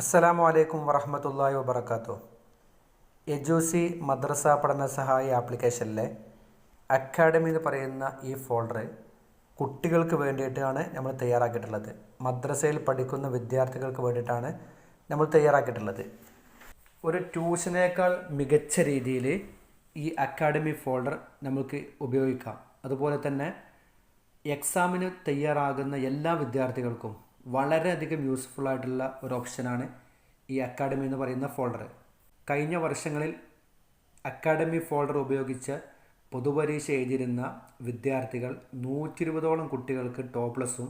അസ്സലാമു അലൈക്കും വറഹമത്തല്ലാഹി വബർക്കാത്തു എജൂസി മദ്രസ പഠന സഹായ ആപ്ലിക്കേഷനിലെ അക്കാഡമി എന്ന് പറയുന്ന ഈ ഫോൾഡർ കുട്ടികൾക്ക് വേണ്ടിയിട്ടാണ് നമ്മൾ തയ്യാറാക്കിയിട്ടുള്ളത്. മദ്രസയിൽ പഠിക്കുന്ന വിദ്യാർത്ഥികൾക്ക് വേണ്ടിയിട്ടാണ് നമ്മൾ തയ്യാറാക്കിയിട്ടുള്ളത്. ഒരു ട്യൂഷനേക്കാൾ മികച്ച രീതിയിൽ ഈ അക്കാഡമി ഫോൾഡർ നമുക്ക് ഉപയോഗിക്കാം. അതുപോലെ തന്നെ എക്സാമിന് തയ്യാറാകുന്ന എല്ലാ വിദ്യാർത്ഥികൾക്കും വളരെയധികം യൂസ്ഫുൾ ആയിട്ടുള്ള ഒരു ഓപ്ഷനാണ് ഈ അക്കാഡമി എന്ന് പറയുന്ന ഫോൾഡർ കഴിഞ്ഞ വർഷങ്ങളിൽ അക്കാഡമി ഫോൾഡർ ഉപയോഗിച്ച് പൊതുപരീക്ഷ എഴുതിയിരുന്ന വിദ്യാർത്ഥികൾ നൂറ്റി ഇരുപതോളം കുട്ടികൾക്ക് ടോപ്പ് പ്ലസും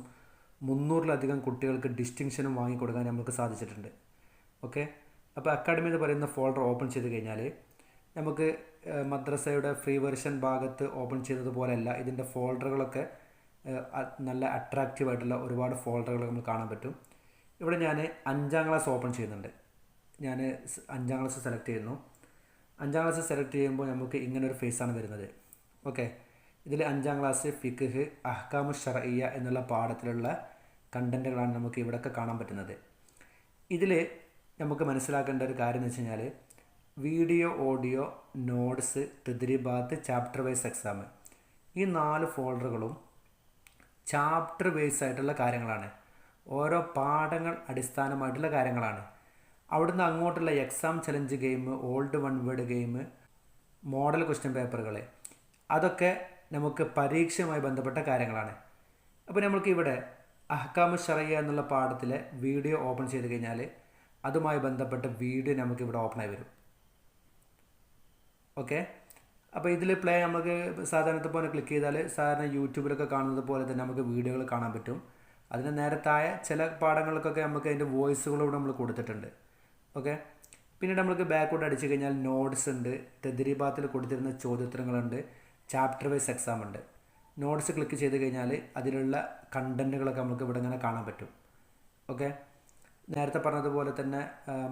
മുന്നൂറിലധികം കുട്ടികൾക്ക് ഡിസ്റ്റിങ്ഷനും വാങ്ങിക്കൊടുക്കാൻ നമുക്ക് സാധിച്ചിട്ടുണ്ട്. ഓക്കെ അപ്പോൾ അക്കാഡമി എന്ന് പറയുന്ന ഫോൾഡർ ഓപ്പൺ ചെയ്ത് കഴിഞ്ഞാൽ നമുക്ക് മദ്രസയുടെ ഫ്രീ വെർഷൻ ഭാഗത്ത് ഓപ്പൺ ചെയ്തതുപോലെയല്ല ഇതിന്റെ ഫോൾഡറുകളൊക്കെ നല്ല അട്രാക്റ്റീവ് ആയിട്ടുള്ള ഒരുപാട് ഫോൾഡറുകൾ നമുക്ക് കാണാൻ പറ്റും. ഇവിടെ ഞാൻ അഞ്ചാം ക്ലാസ് ഓപ്പൺ ചെയ്യുന്നുണ്ട്. ഞാൻ അഞ്ചാം ക്ലാസ് സെലക്ട് ചെയ്യുന്നു. അഞ്ചാം ക്ലാസ് സെലക്ട് ചെയ്യുമ്പോൾ നമുക്ക് ഇങ്ങനെ ഒരു ഫേസാണ് വരുന്നത്. ഓക്കെ ഇതിൽ അഞ്ചാം ക്ലാസ് ഫിഖ് അഹ്കാമു ഷറയ്യ എന്നുള്ള പാഠത്തിലുള്ള കണ്ടന്റുകളാണ് നമുക്ക് ഇവിടെയൊക്കെ കാണാൻ പറ്റുന്നത്. ഇതിൽ നമുക്ക് മനസ്സിലാക്കേണ്ട ഒരു കാര്യം എന്ന് വെച്ച് കഴിഞ്ഞാൽ വീഡിയോ ഓഡിയോ നോട്ട്സ് തെദ്രിബാത്ത് ചാപ്റ്റർ വൈസ് എക്സാം ഈ നാല് ഫോൾഡറുകളും ചാപ്റ്റർ ബേസ് ആയിട്ടുള്ള കാര്യങ്ങളാണ്. ഓരോ പാഠങ്ങൾ അടിസ്ഥാനമായിട്ടുള്ള കാര്യങ്ങളാണ്. അവിടുന്ന് അങ്ങോട്ടുള്ള exam challenge game old one word game model question പേപ്പറുകൾ അതൊക്കെ നമുക്ക് പരീക്ഷയുമായി ബന്ധപ്പെട്ട കാര്യങ്ങളാണ്. അപ്പോൾ നമ്മൾക്ക് ഇവിടെ അഹ്കാമു ഷറയ്യ എന്നുള്ള പാഠത്തിലെ വീഡിയോ ഓപ്പൺ ചെയ്ത് കഴിഞ്ഞാൽ അതുമായി ബന്ധപ്പെട്ട വീഡിയോ നമുക്കിവിടെ ഓപ്പണായി വരും. ഓക്കെ അപ്പോൾ ഇതിൽ പ്ലേ നമുക്ക് സാധാരണത്തെ പോലെ ക്ലിക്ക് ചെയ്താൽ സാധാരണ യൂട്യൂബിലൊക്കെ കാണുന്നത് പോലെ തന്നെ നമുക്ക് വീഡിയോകൾ കാണാൻ പറ്റും. അതിന് നേരത്തായ ചില പാഠങ്ങൾക്കൊക്കെ നമുക്ക് അതിന്റെ വോയിസുകളൂടെ നമ്മൾ കൊടുത്തിട്ടുണ്ട്. ഓക്കെ പിന്നീട് നമുക്ക് ബാക്കോട്ട് അടിച്ചു കഴിഞ്ഞാൽ നോട്ട്സ് ഉണ്ട്. തെദ്രീബാത്തിൽ കൊടുത്തിരുന്ന ചോദ്യോത്തരങ്ങളുണ്ട്. ചാപ്റ്റർ വൈസ് എക്സാം ഉണ്ട്. നോട്ട്സ് ക്ലിക്ക് ചെയ്ത് കഴിഞ്ഞാൽ അതിലുള്ള കണ്ടന്റുകളൊക്കെ നമുക്ക് ഇവിടെ ഇങ്ങനെ കാണാൻ പറ്റും. ഓക്കെ നേരത്തെ പറഞ്ഞതുപോലെ തന്നെ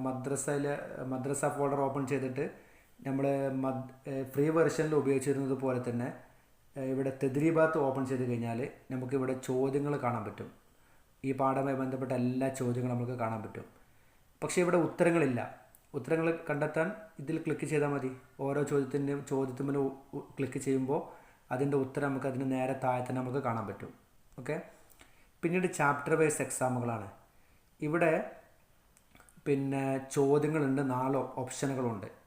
മദ്രസയിൽ മദ്രസ ഫോൾഡർ ഓപ്പൺ ചെയ്തിട്ട് നമ്മൾ മദ് ഫ്രീ വെർഷനിൽ ഉപയോഗിച്ചിരുന്നത് പോലെ തന്നെ ഇവിടെ തെദ്രീബാത്ത് ഓപ്പൺ ചെയ്ത് കഴിഞ്ഞാൽ നമുക്കിവിടെ ചോദ്യങ്ങൾ കാണാൻ പറ്റും. ഈ പാഠവുമായി ബന്ധപ്പെട്ട എല്ലാ ചോദ്യങ്ങളും നമുക്ക് കാണാൻ പറ്റും. പക്ഷേ ഇവിടെ ഉത്തരങ്ങളില്ല. ഉത്തരങ്ങൾ കണ്ടെത്താൻ ഇതിൽ ക്ലിക്ക് ചെയ്താൽ മതി. ഓരോ ചോദ്യത്തിന്റെയും ചോദ്യത്തിന്മേൽ ക്ലിക്ക് ചെയ്യുമ്പോൾ അതിന്റെ ഉത്തരം നമുക്ക് അതിന് നേരെ താഴെ തന്നെ നമുക്ക് കാണാൻ പറ്റും. ഓക്കെ? പിന്നീട് ചാപ്റ്റർ വൈസ് എക്സാമുകളാണ് ഇവിടെ പിന്നെ ചോദ്യങ്ങളുണ്ട് നാലോ ഓപ്ഷനുകളുണ്ട്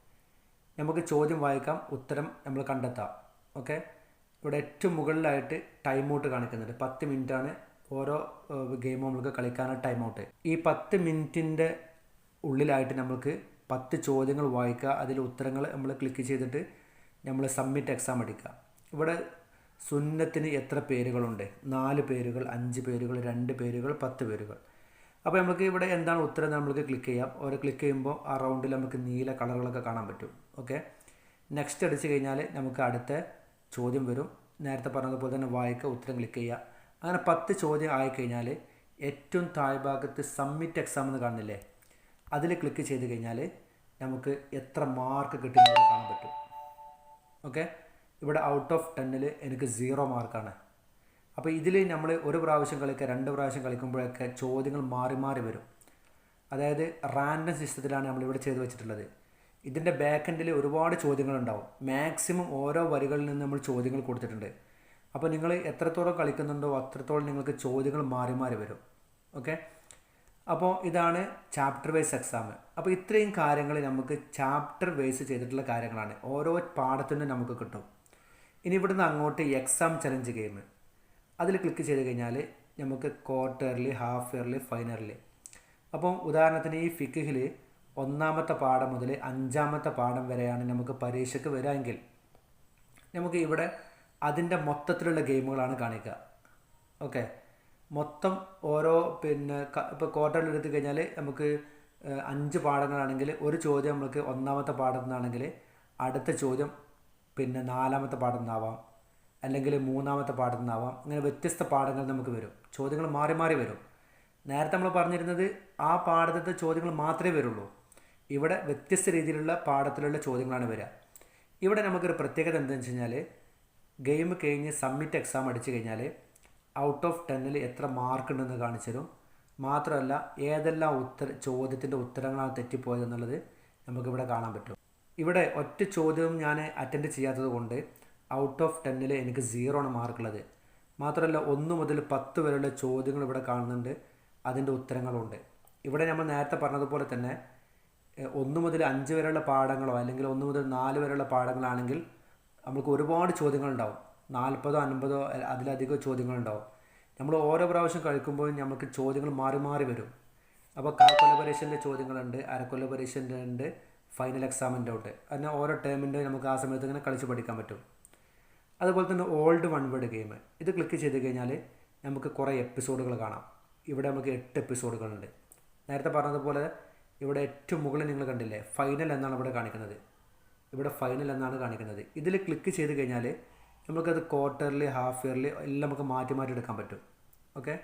നമുക്ക് ചോദ്യം വായിക്കാം ഉത്തരം നമ്മൾ കണ്ടെത്താം. ഓക്കെ ഇവിടെ ഏറ്റവും മുകളിലായിട്ട് ടൈം ഔട്ട് കാണിക്കുന്നുണ്ട്. പത്ത് മിനിറ്റാണ് ഓരോ ഗെയിമും നമ്മൾക്ക് കളിക്കാനുള്ള ടൈം ഔട്ട് ഈ പത്ത് മിനിറ്റിന്റെ ഉള്ളിലായിട്ട് നമുക്ക് പത്ത് ചോദ്യങ്ങൾ വായിക്കുക അതിൽ ഉത്തരങ്ങൾ നമ്മൾ ക്ലിക്ക് ചെയ്തിട്ട് നമ്മൾ സബ്മിറ്റ് എക്സാം അടിക്കുക ഇവിടെ സുന്നത്തിന് എത്ര പേരുകളുണ്ട്? നാല് പേരുകൾ അഞ്ച് പേരുകൾ രണ്ട് പേരുകൾ പത്ത് പേരുകൾ. അപ്പോൾ നമുക്ക് ഇവിടെ എന്താണ് ഉത്തരം നമുക്ക് ക്ലിക്ക് ചെയ്യാം. ഓരോ ക്ലിക്ക് ചെയ്യുമ്പോൾ ആ റൗണ്ടിൽ നമുക്ക് നീല കളറുകളൊക്കെ കാണാൻ പറ്റും. ഓക്കെ നെക്സ്റ്റ് അടിച്ച് കഴിഞ്ഞാൽ നമുക്ക് അടുത്ത ചോദ്യം വരും. നേരത്തെ പറഞ്ഞതുപോലെ തന്നെ വായിക്ക ഉത്തരം ക്ലിക്ക് ചെയ്യുക. അങ്ങനെ പത്ത് ചോദ്യം ആയിക്കഴിഞ്ഞാൽ ഏറ്റവും താഴ്ഭാഗത്ത് സബ്മിറ്റ് എക്സാം എന്ന് കാണുന്നില്ലേ? അതിൽ ക്ലിക്ക് ചെയ്ത് കഴിഞ്ഞാൽ നമുക്ക് എത്ര മാർക്ക് കിട്ടുന്നത് കാണാൻ പറ്റും. ഓക്കെ ഇവിടെ ഔട്ട് ഓഫ് ടെന്നിൽ എനിക്ക് സീറോ മാർക്കാണ് അപ്പോൾ ഇതിൽ നമ്മൾ ഒരു പ്രാവശ്യം കളിക്കുക രണ്ട് പ്രാവശ്യം കളിക്കുമ്പോഴൊക്കെ ചോദ്യങ്ങൾ മാറി മാറി വരും. അതായത് റാൻഡം സിസ്റ്റത്തിലാണ് നമ്മളിവിടെ ചെയ്തു വെച്ചിട്ടുള്ളത്. ഇതിന്റെ ബാക്ക് എൻഡിൽ ഒരുപാട് ചോദ്യങ്ങളുണ്ടാവും മാക്സിമം ഓരോ വരികളിൽ നിന്ന് നമ്മൾ ചോദ്യങ്ങൾ കൊടുത്തിട്ടുണ്ട്. അപ്പോൾ നിങ്ങൾ എത്രത്തോളം കളിക്കുന്നുണ്ടോ അത്രത്തോളം നിങ്ങൾക്ക് ചോദ്യങ്ങൾ മാറി മാറി വരും. ഓക്കെ അപ്പോൾ ഇതാണ് ചാപ്റ്റർ വൈസ് എക്സാം അപ്പോൾ ഇത്രയും കാര്യങ്ങൾ നമുക്ക് ചാപ്റ്റർ വൈസ് ചെയ്തിട്ടുള്ള കാര്യങ്ങളാണ്. ഓരോ പാഠത്തിനും നമുക്ക് കിട്ടും. ഇനി ഇവിടുന്ന് അങ്ങോട്ട് എക്സാം ചലഞ്ച് ഗെയിം അതിൽ ക്ലിക്ക് ചെയ്ത് കഴിഞ്ഞാൽ നമുക്ക് ക്വാർട്ടർലി ഹാഫ് ഇയർലി ഫൈനർലി അപ്പം ഉദാഹരണത്തിന് ഈ ഫിക്കിൽ ഒന്നാമത്തെ പാഠം മുതൽ അഞ്ചാമത്തെ പാഠം വരെയാണ് നമുക്ക് പരീക്ഷയ്ക്ക് വരാമെങ്കിൽ നമുക്ക് ഇവിടെ അതിന്റെ മൊത്തത്തിലുള്ള ഗെയിമുകളാണ് കാണിക്കുക ഓക്കെ മൊത്തം ഓരോ പിന്നെ ഇപ്പോൾ ക്വാർട്ടറിൽ എടുത്തു കഴിഞ്ഞാൽ നമുക്ക് അഞ്ച് പാഠങ്ങളാണെങ്കിൽ ഒരു ചോദ്യം നമുക്ക് ഒന്നാമത്തെ പാഠത്തിൽ നിന്നാണെങ്കിൽ അടുത്ത ചോദ്യം പിന്നെ നാലാമത്തെ പാഠത്തിൽ നിന്നാവാം അല്ലെങ്കിൽ മൂന്നാമത്തെ പാഠത്തിൽ നിന്നാവാം അങ്ങനെ വ്യത്യസ്ത പാഠങ്ങൾ നമുക്ക് വരും. ചോദ്യങ്ങൾ മാറി മാറി വരും. നേരത്തെ നമ്മൾ പറഞ്ഞിരുന്നത് ആ പാഠത്തെ ചോദ്യങ്ങൾ മാത്രമേ വരുള്ളൂ. ഇവിടെ വ്യത്യസ്ത രീതിയിലുള്ള പാഠത്തിലുള്ള ചോദ്യങ്ങളാണ് വരിക. ഇവിടെ നമുക്കൊരു പ്രത്യേകത എന്താണെന്ന് വെച്ച് കഴിഞ്ഞാൽ ഗെയിം കഴിഞ്ഞ് സബ്മിറ്റ് എക്സാം അടിച്ച് കഴിഞ്ഞാൽ ഔട്ട് ഓഫ് ടെന്നിൽ എത്ര മാർക്ക് ഉണ്ടെന്ന് കാണിച്ചു തരും മാത്രമല്ല ഏതെല്ലാം ഉത്തര ചോദ്യത്തിന്റെ ഉത്തരങ്ങളാണ് തെറ്റിപ്പോയതെന്നുള്ളത് നമുക്കിവിടെ കാണാൻ പറ്റും. ഇവിടെ ഒറ്റ ചോദ്യവും ഞാൻ അറ്റൻഡ് ചെയ്യാത്തത് കൊണ്ട് ഔട്ട് ഓഫ് ടെന്നിൽ എനിക്ക് സീറോ ആണ് മാർക്കുള്ളത് മാത്രമല്ല ഒന്ന് മുതൽ പത്ത് വരെയുള്ള ചോദ്യങ്ങൾ ഇവിടെ കാണുന്നുണ്ട്. അതിന്റെ ഉത്തരങ്ങളുണ്ട്. ഇവിടെ നമ്മൾ നേരത്തെ പറഞ്ഞതുപോലെ തന്നെ ഒന്ന് മുതൽ അഞ്ച് വരെയുള്ള പാഠങ്ങളോ അല്ലെങ്കിൽ ഒന്ന് മുതൽ നാല് വരെയുള്ള പാഠങ്ങളാണെങ്കിൽ നമുക്ക് ഒരുപാട് ചോദ്യങ്ങളുണ്ടാവും. നാൽപ്പതോ അൻപതോ അതിലധികം ചോദ്യങ്ങളുണ്ടാവും. നമ്മൾ ഓരോ പ്രാവശ്യം കഴിക്കുമ്പോഴും നമുക്ക് ചോദ്യങ്ങൾ മാറി മാറി വരും. അപ്പോൾ കാൽക്കൊല്ല പരീക്ഷന്റെ ചോദ്യങ്ങളുണ്ട് അരക്കൊല്ല പരീക്ഷന്റെ ഉണ്ട് ഫൈനൽ എക്സാമിന്റെ ഉണ്ട്. അങ്ങനെ ഓരോ ടേമിന്റെ നമുക്ക് ആ സമയത്ത് ഇങ്ങനെ കളിച്ച് പഠിക്കാൻ പറ്റും. അതുപോലെ തന്നെ ഓൾഡ് വൺ വേർഡ് ഗെയിം. ഇത് ക്ലിക്ക് ചെയ്ത് കഴിഞ്ഞാൽ നമുക്ക് കുറേ എപ്പിസോഡുകൾ കാണാം. ഇവിടെ നമുക്ക് എട്ട് എപ്പിസോഡുകളുണ്ട്. നേരത്തെ പറഞ്ഞതുപോലെ ഇവിടെ ഏറ്റവും മുകളിൽ നിങ്ങൾ കണ്ടില്ലേ ഫൈനൽ എന്നാണ് ഇവിടെ കാണിക്കുന്നത്. ഇവിടെ ഫൈനൽ എന്നാണ് കാണിക്കുന്നത്. ഇതിൽ ക്ലിക്ക് ചെയ്ത് കഴിഞ്ഞാൽ നമുക്കത് ക്വാർട്ടർലി ഹാഫ് ഇയർലി എല്ലാം നമുക്ക് മാറ്റി മാറ്റി എടുക്കാൻ പറ്റും. ഓക്കെ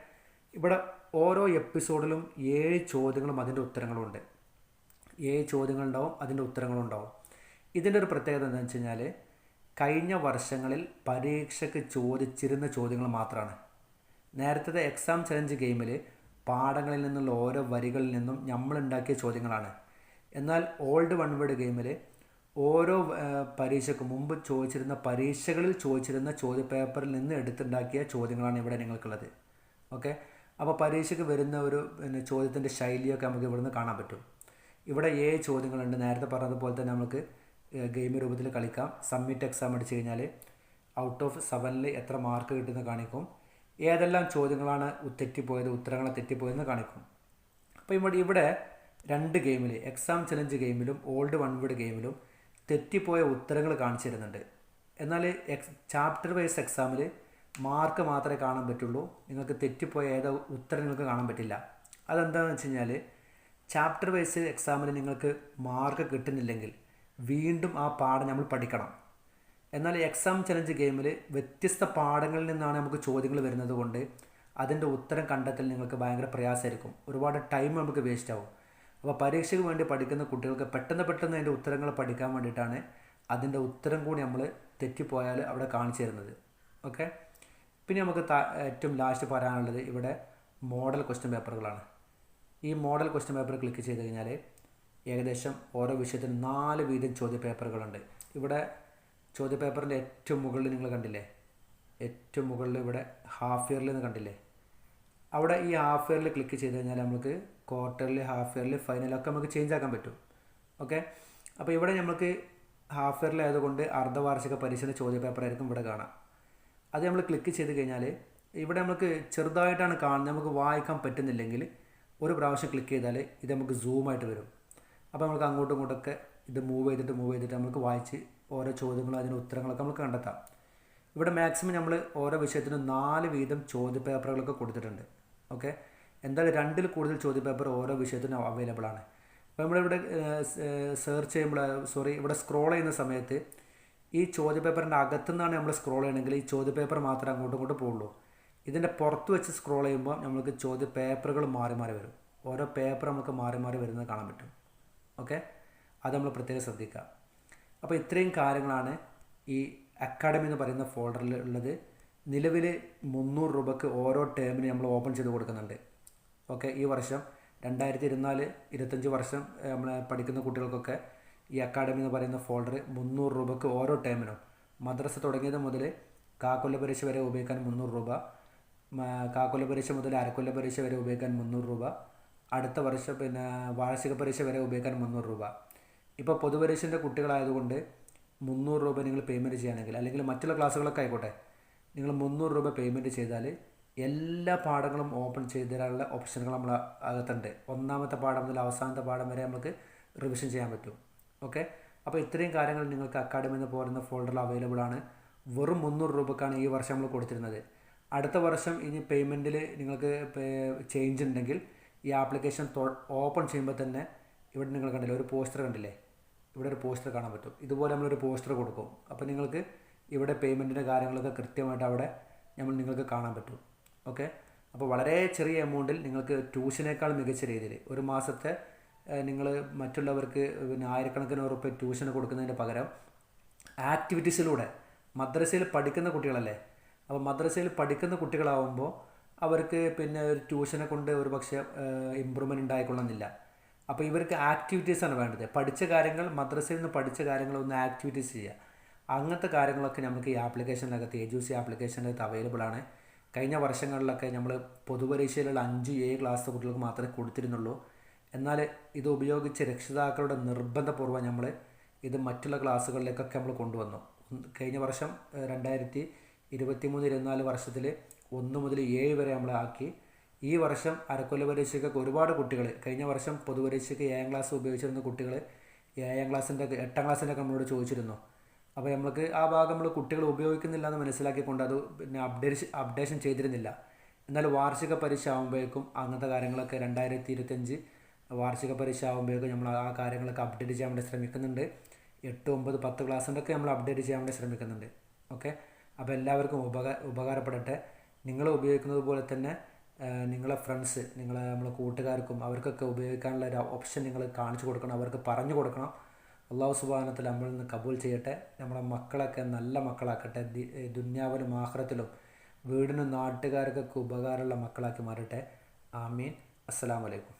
ഇവിടെ ഓരോ എപ്പിസോഡിലും ഏഴ് ചോദ്യങ്ങളും അതിന്റെ ഉത്തരങ്ങളും ഉണ്ട് ഏഴ് ചോദ്യങ്ങളുണ്ടാവും അതിന്റെ ഉത്തരങ്ങളുണ്ടാവും. ഇതിന്റെ ഒരു പ്രത്യേകത എന്താണെന്ന് വെച്ച് കഴിഞ്ഞാൽ കഴിഞ്ഞ വർഷങ്ങളിൽ പരീക്ഷയ്ക്ക് ചോദിച്ചിരുന്ന ചോദ്യങ്ങൾ മാത്രമാണ് നേരത്തെ എക്സാം ചലഞ്ച് ഗെയിമിൽ പാഠങ്ങളിൽ നിന്നുള്ള ഓരോ വരികളിൽ നിന്നും നമ്മൾ ഉണ്ടാക്കിയ ചോദ്യങ്ങളാണ്. എന്നാൽ ഓൾഡ് വൺ വേർഡ് ഗെയിമിൽ ഓരോ പരീക്ഷയ്ക്ക് മുമ്പ് ചോദിച്ചിരുന്ന പരീക്ഷകളിൽ ചോദിച്ചിരുന്ന ചോദ്യപേപ്പറിൽ നിന്ന് എടുത്തുണ്ടാക്കിയ ചോദ്യങ്ങളാണ് ഇവിടെ നിങ്ങൾക്കുള്ളത്. ഓക്കെ? അപ്പോൾ പരീക്ഷയ്ക്ക് വരുന്ന ഒരു പിന്നെ ചോദ്യത്തിന്റെ ശൈലിയൊക്കെ നമുക്ക് ഇവിടുന്ന് കാണാൻ പറ്റും. ഇവിടെ ഏ ചോദ്യങ്ങളുണ്ട്. നേരത്തെ പറഞ്ഞതുപോലെ തന്നെ നമുക്ക് ഗെയിം രൂപത്തിൽ കളിക്കാം. സബ്മിറ്റ് എക്സാം അടിച്ചു കഴിഞ്ഞാൽ ഔട്ട് ഓഫ് സെവനിൽ എത്ര മാർക്ക് കിട്ടുമെന്ന് കാണിക്കും. ഏതെല്ലാം ചോദ്യങ്ങളാണ് തെറ്റിപ്പോയത് ഉത്തരങ്ങൾ തെറ്റിപ്പോയതെന്ന് കാണിക്കും. അപ്പോൾ ഇവിടെ ഇവിടെ രണ്ട് ഗെയിമിൽ എക്സാം ചലഞ്ച് ഗെയിമിലും ഓൾഡ് വൺ വേർഡ് ഗെയിമിലും തെറ്റിപ്പോയ ഉത്തരങ്ങൾ കാണിച്ചു തരുന്നുണ്ട്. എന്നാൽ എക്സ് ചാപ്റ്റർ വൈസ് എക്സാമിൽ മാർക്ക് മാത്രമേ കാണാൻ പറ്റുള്ളൂ. നിങ്ങൾക്ക് തെറ്റിപ്പോയ ഏതോ ഉത്തരം നിങ്ങൾക്ക് കാണാൻ പറ്റില്ല. അതെന്താണെന്ന് വെച്ച് കഴിഞ്ഞാൽ ചാപ്റ്റർ വൈസ് എക്സാമിൽ നിങ്ങൾക്ക് മാർക്ക് കിട്ടുന്നില്ലെങ്കിൽ വീണ്ടും ആ പാഠം നമ്മൾ പഠിക്കണം. എന്നാൽ എക്സാം ചലഞ്ച് ഗെയിമിൽ വ്യത്യസ്ത പാഠങ്ങളിൽ നിന്നാണ് നമുക്ക് ചോദ്യങ്ങൾ വരുന്നത് കൊണ്ട് അതിന്റെ ഉത്തരം കണ്ടെത്തൽ നിങ്ങൾക്ക് ഭയങ്കര പ്രയാസമായിരിക്കും. ഒരുപാട് ടൈം നമുക്ക് വേസ്റ്റ് ആവും. അപ്പോൾ പരീക്ഷയ്ക്ക് വേണ്ടി പഠിക്കുന്ന കുട്ടികൾക്ക് പെട്ടെന്ന് പെട്ടെന്ന് അതിന്റെ ഉത്തരങ്ങൾ പഠിക്കാൻ വേണ്ടിയിട്ടാണ് അതിന്റെ ഉത്തരം കൂടി നമ്മൾ തെറ്റിപ്പോയാൽ അവിടെ കാണിച്ചു തരുന്നത്. ഓക്കെ? പിന്നെ നമുക്ക് ഏറ്റവും ലാസ്റ്റ് പറയാനുള്ളത് ഇവിടെ മോഡൽ ക്വസ്റ്റ്യൻ പേപ്പറുകളാണ് ഈ മോഡൽ ക്വസ്റ്റ്യൻ പേപ്പർ ക്ലിക്ക് ചെയ്ത് കഴിഞ്ഞാൽ ഏകദേശം ഓരോ വിഷയത്തിനും നാല് വീതം ചോദ്യപേപ്പറുകളുണ്ട്. ഇവിടെ ചോദ്യപേപ്പറിന്റെ ഏറ്റവും മുകളിൽ നിങ്ങൾ കണ്ടില്ലേ? ഏറ്റവും മുകളിൽ ഇവിടെ ഹാഫ് ഇയർലി എന്ന് കണ്ടില്ലേ? അവിടെ ഈ ഹാഫ് ഇയറിൽ ക്ലിക്ക് ചെയ്ത് കഴിഞ്ഞാൽ നമുക്ക് ക്വാർട്ടർലി ഹാഫ് ഇയർലി ഫൈനലൊക്കെ നമുക്ക് ചേഞ്ച് ആക്കാൻ പറ്റും. ഓക്കെ അപ്പോൾ ഇവിടെ നമുക്ക് ഹാഫ് ഇയറിൽ ആയതുകൊണ്ട് അർദ്ധവാർഷിക പരീക്ഷയുടെ ചോദ്യപേപ്പർ ആയിരിക്കും ഇവിടെ കാണാം. അത് നമ്മൾ ക്ലിക്ക് ചെയ്ത് കഴിഞ്ഞാൽ ഇവിടെ നമുക്ക് ചെറുതായിട്ടാണ് കാണുന്നത്. നമുക്ക് വായിക്കാൻ പറ്റുന്നില്ലെങ്കിൽ ഒരു പ്രാവശ്യം ക്ലിക്ക് ചെയ്താൽ ഇത് നമുക്ക് സൂമായിട്ട് വരും. അപ്പോൾ നമുക്ക് അങ്ങോട്ടും ഇങ്ങോട്ടൊക്കെ ഇത് മൂവ് ചെയ്തിട്ട് മൂവ് ചെയ്തിട്ട് നമുക്ക് വായിച്ച് ഓരോ ചോദ്യങ്ങളും അതിന്റെ ഉത്തരങ്ങളൊക്കെ നമുക്ക് കണ്ടെത്താം. ഇവിടെ മാക്സിമം നമ്മൾ ഓരോ വിഷയത്തിനും നാല് വീതം ചോദ്യ പേപ്പറുകളൊക്കെ കൊടുത്തിട്ടുണ്ട്. ഓക്കെ എന്തായാലും രണ്ടിൽ കൂടുതൽ ചോദ്യ പേപ്പർ ഓരോ വിഷയത്തിനും അവൈലബിൾ ആണ്. അപ്പോൾ നമ്മളിവിടെ സെർച്ച് ചെയ്യുമ്പോൾ സോറി ഇവിടെ സ്ക്രോൾ ചെയ്യുന്ന സമയത്ത് ഈ ചോദ്യ പേപ്പറിന്റെ അകത്തുനിന്നാണ് നമ്മൾ സ്ക്രോൾ ചെയ്യണമെങ്കിൽ ഈ ചോദ്യ പേപ്പർ മാത്രമേ അങ്ങോട്ടും ഇങ്ങോട്ടും പോകുള്ളൂ ഇതിന്റെ പുറത്ത് വെച്ച് സ്ക്രോൾ ചെയ്യുമ്പോൾ നമുക്ക് ചോദ്യ പേപ്പറുകൾ മാറി മാറി വരും. ഓരോ പേപ്പർ നമുക്ക് മാറി മാറി വരുന്നത് കാണാൻ പറ്റും. ഓക്കെ? അത് നമ്മൾ പ്രത്യേകം ശ്രദ്ധിക്കുക. അപ്പോൾ ഇത്രയും കാര്യങ്ങളാണ് ഈ അക്കാഡമി എന്ന് പറയുന്ന ഫോൾഡറിൽ ഉള്ളത്. നിലവിൽ മുന്നൂറ് രൂപയ്ക്ക് ഓരോ ടേമിന് നമ്മൾ ഓപ്പൺ ചെയ്ത് കൊടുക്കുന്നുണ്ട്. ഓക്കെ? ഈ വർഷം രണ്ടായിരത്തി ഇരുപത്തിനാല് ഇരുപത്തഞ്ച് വർഷം നമ്മൾ പഠിക്കുന്ന കുട്ടികൾക്കൊക്കെ ഈ അക്കാഡമി എന്ന് പറയുന്ന ഫോൾഡർ മുന്നൂറ് രൂപയ്ക്ക് ഓരോ ടേമിനും. മദ്രസ തുടങ്ങിയത് മുതൽ കാക്കൊല്ല പരീക്ഷ വരെ ഉപയോഗിക്കാൻ മുന്നൂറ് രൂപ കാക്കൊല്ല പരീക്ഷ മുതൽ അരക്കൊല്ല പരീക്ഷ വരെ ഉപയോഗിക്കാൻ മുന്നൂറ് രൂപ അടുത്ത വർഷം പിന്നെ വാർഷിക പരീക്ഷ വരെ ഉപയോഗിക്കാൻ മുന്നൂറ് രൂപ. ഇപ്പോൾ പൊതുപരീക്ഷന്റെ കുട്ടികളായതുകൊണ്ട് മുന്നൂറ് രൂപ നിങ്ങൾ പേയ്മെന്റ് ചെയ്യുകയാണെങ്കിൽ അല്ലെങ്കിൽ മറ്റുള്ള ക്ലാസ്സുകളൊക്കെ ആയിക്കോട്ടെ നിങ്ങൾ മുന്നൂറ് രൂപ പേയ്മെന്റ് ചെയ്താൽ എല്ലാ പാഠങ്ങളും ഓപ്പൺ ചെയ്ത് തരാനുള്ള ഓപ്ഷനുകൾ നമ്മൾ അകത്തുണ്ട്. ഒന്നാമത്തെ പാഠം മുതൽ അവസാനത്തെ പാഠം വരെ നമുക്ക് റിവിഷൻ ചെയ്യാൻ പറ്റും. ഓക്കെ അപ്പോൾ ഇത്രയും കാര്യങ്ങൾ നിങ്ങൾക്ക് അക്കാഡമി എന്ന് പറയുന്ന ഫോൾഡറിൽ അവൈലബിൾ ആണ്. വെറും മുന്നൂറ് രൂപക്കാണ് ഈ വർഷം നമ്മൾ കൊടുത്തിരുന്നത്. അടുത്ത വർഷം ഇനി പേയ്മെന്റിൽ നിങ്ങൾക്ക് ചേഞ്ച് ഉണ്ടെങ്കിൽ ഈ ആപ്ലിക്കേഷൻ ഓപ്പൺ ചെയ്യുമ്പോൾ തന്നെ ഇവിടെ നിങ്ങൾ കണ്ടില്ലേ ഒരു പോസ്റ്റർ കണ്ടില്ലേ? ഇവിടെ ഒരു പോസ്റ്റർ കാണാൻ പറ്റും. ഇതുപോലെ നമ്മളൊരു പോസ്റ്റർ കൊടുക്കും. അപ്പോൾ നിങ്ങൾക്ക് ഇവിടെ പേയ്മെന്റിന്റെ കാര്യങ്ങളൊക്കെ കൃത്യമായിട്ട് അവിടെ നമ്മൾ നിങ്ങൾക്ക് കാണാൻ പറ്റും. ഓക്കെ അപ്പോൾ വളരെ ചെറിയ എമൗണ്ടിൽ നിങ്ങൾക്ക് ട്യൂഷനേക്കാൾ മികച്ച രീതിയിൽ ഒരു മാസത്തെ നിങ്ങൾ മറ്റുള്ളവർക്ക് പിന്നെ ആയിരക്കണക്കിന് ഉറപ്പ് ട്യൂഷന് കൊടുക്കുന്നതിന്റെ പകരം ആക്ടിവിറ്റീസിലൂടെ മദ്രസയിൽ പഠിക്കുന്ന കുട്ടികളല്ലേ? അപ്പോൾ മദ്രസയിൽ പഠിക്കുന്ന കുട്ടികളാവുമ്പോൾ അവർക്ക് പിന്നെ ഒരു ട്യൂഷനെ കൊണ്ട് ഒരു പക്ഷേ ഇമ്പ്രൂവ്മെന്റ് ഉണ്ടായിക്കൊള്ളുന്നില്ല അപ്പോൾ ഇവർക്ക് ആക്ടിവിറ്റീസാണ് വേണ്ടത്. പഠിച്ച കാര്യങ്ങൾ മദ്രസയിൽ നിന്ന് പഠിച്ച കാര്യങ്ങൾ ഒന്ന് ആക്ടിവിറ്റീസ് ചെയ്യുക. അങ്ങനത്തെ കാര്യങ്ങളൊക്കെ നമുക്ക് ഈ ആപ്ലിക്കേഷനകത്ത് എ ജു സി ആപ്ലിക്കേഷനകത്ത് അവൈലബിൾ ആണ്. കഴിഞ്ഞ വർഷങ്ങളിലൊക്കെ നമ്മൾ പൊതുപരീക്ഷയിലുള്ള അഞ്ച് ഏഴ് ക്ലാസ് കുട്ടികൾക്ക് മാത്രമേ കൊടുത്തിരുന്നുള്ളൂ. എന്നാൽ ഇത് ഉപയോഗിച്ച് രക്ഷിതാക്കളുടെ നിർബന്ധപൂർവം നമ്മൾ ഇത് മറ്റുള്ള ക്ലാസ്സുകളിലേക്കൊക്കെ നമ്മൾ കൊണ്ടുവന്നു. കഴിഞ്ഞ വർഷം രണ്ടായിരത്തി ഇരുപത്തി മൂന്ന് ഇരുപത്തിനാല് വർഷത്തിൽ ഒന്ന് മുതൽ ഏഴ് വരെ നമ്മൾ ആക്കി. ഈ വർഷം അരക്കൊല്ല പരീക്ഷയ്ക്കൊക്കെ ഒരുപാട് കുട്ടികൾ കഴിഞ്ഞ വർഷം പൊതുപരീക്ഷയ്ക്ക് ഏഴാം ക്ലാസ് ഉപയോഗിച്ചിരുന്ന കുട്ടികൾ ഏഴാം ക്ലാസ്സിന്റെ എട്ടാം ക്ലാസ്സിന്റെ ഒക്കെ നമ്മളോട് ചോദിച്ചിരുന്നു. അപ്പോൾ നമ്മൾക്ക് ആ ഭാഗം നമ്മൾ കുട്ടികൾ ഉപയോഗിക്കുന്നില്ല എന്ന് മനസ്സിലാക്കിക്കൊണ്ട് അത് പിന്നെ അപ്ഡേഷൻ അപ്ഡേഷൻ ചെയ്തിരുന്നില്ല. എന്നാൽ വാർഷിക പരീക്ഷ ആകുമ്പോഴേക്കും അങ്ങനത്തെ കാര്യങ്ങളൊക്കെ രണ്ടായിരത്തി ഇരുപത്തഞ്ച് വാർഷിക പരീക്ഷ ആകുമ്പോഴേക്കും നമ്മൾ ആ കാര്യങ്ങളൊക്കെ അപ്ഡേറ്റ് ചെയ്യാൻ വേണ്ടി ശ്രമിക്കുന്നുണ്ട്. എട്ട് ഒമ്പത് പത്ത് ക്ലാസ്സിന്റെ ഒക്കെ നമ്മൾ അപ്ഡേറ്റ് ചെയ്യാൻ വേണ്ടി ശ്രമിക്കുന്നുണ്ട്. ഓക്കെ? അപ്പോൾ എല്ലാവർക്കും ഉപകാര ഉപകാരപ്പെടട്ടെ. നിങ്ങൾ ഉപയോഗിക്കുന്നത് പോലെ തന്നെ നിങ്ങളെ ഫ്രണ്ട്സ് നിങ്ങളെ നമ്മളെ കൂട്ടുകാർക്കും അവർക്കൊക്കെ ഉപയോഗിക്കാനുള്ള ഒരു ഓപ്ഷൻ നിങ്ങൾ കാണിച്ചു കൊടുക്കണം അവർക്ക് പറഞ്ഞു കൊടുക്കണം. അള്ളാഹു സുബാനത്തിൽ നമ്മളിൽ നിന്ന് കബൂൽ ചെയ്യട്ടെ. നമ്മളെ മക്കളൊക്കെ നല്ല മക്കളാക്കട്ടെ. ദുന്യാവിലും ആഹ്റത്തിലും വീടിനും നാട്ടുകാർക്കൊക്കെ ഉപകാരമുള്ള മക്കളാക്കി മാറട്ടെ. ആമീൻ. അസ്സലാമലൈക്കും